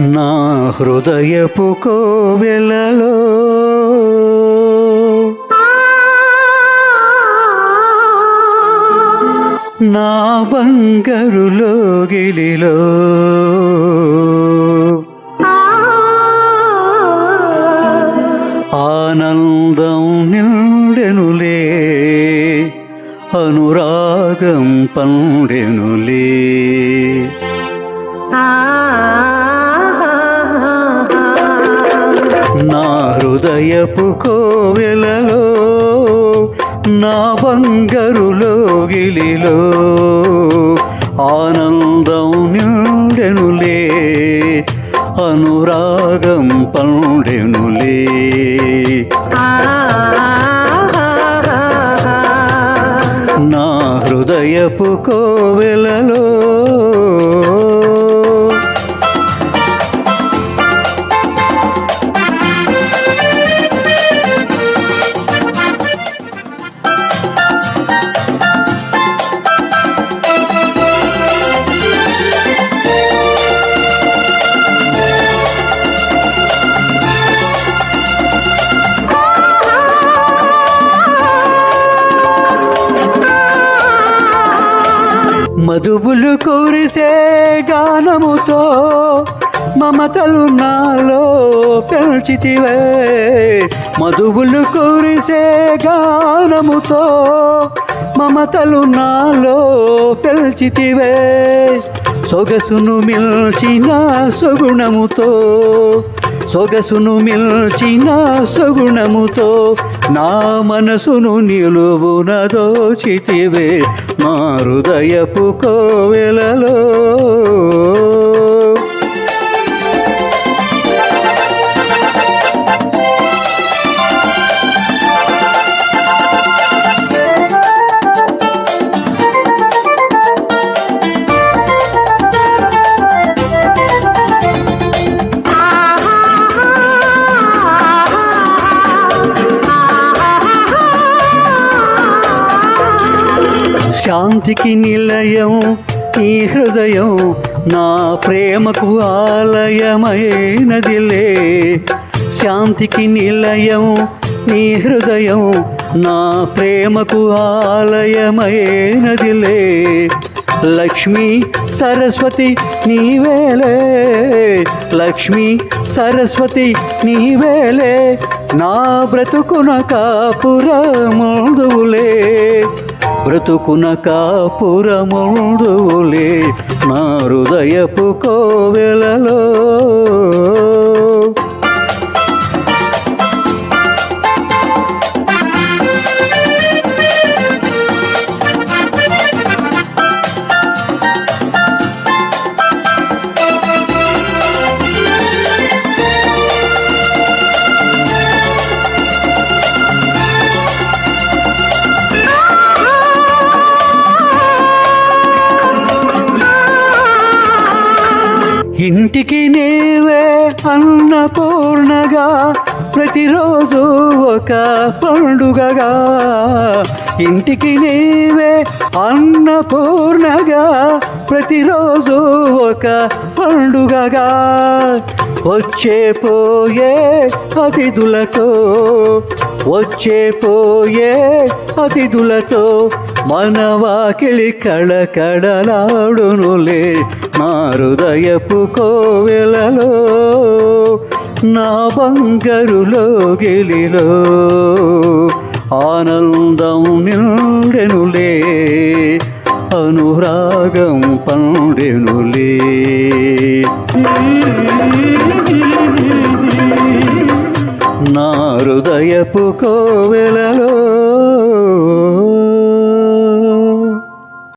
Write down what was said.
నా హృదయపు కోవెలలో నా బంగారు గిలిలో ఆనందం నిండెనులే అనురాగం పండెనులే. ఆ హృదయపు కోవెలలో నా బంగారు లోగిలిలో ఆనందం నిండెనులే అనురాగం పండెనులే. నా హృదయపు కోవెలలో మధుబులు కురిసే గానముతో మమతలు నాలో పెంచితివే మధుబులు కురిసే గానముతో మమతలు నాలో పెంచితివే సొగసును మిల్చిన సుగుణముతో సొగసును మిల్చిన సగుణముతో నా మనసును నిలువున దోచితివే మా హృదయపు కోవెలలో. శాంతికి నిలయం నీ హృదయం నా ప్రేమకు ఆలయమైనదిలే. శాంతికి నిలయం నీ హృదయం నా ప్రేమకు ఆలయమైనదిలే. లక్ష్మీ సరస్వతి నీవేలే లక్ష్మీ సరస్వతి నీవేలే నా బ్రతుకున కాపురముదువులే. బ్రతుకున కాపురముడువులే నా హృదయపు కోవెలలో. ఇంటికి నీవే అన్నపూర్ణగా ప్రతిరోజు ఒక పండుగగా. ఇంటికి నీవే అన్నపూర్ణగా. ప్రతిరోజు ఒక పండుగగా. వచ్చే పోయే అతిథులతో వచ్చే పోయే అతిథులతో మనవాకిలి కళకళలాడునులే. మా హృదయపు కోవెలలో నా బంగరులో గెలిలో ఆనందం నిండెనులే అనురాగం పండెనులే. నా హృదయపు కోవెలలో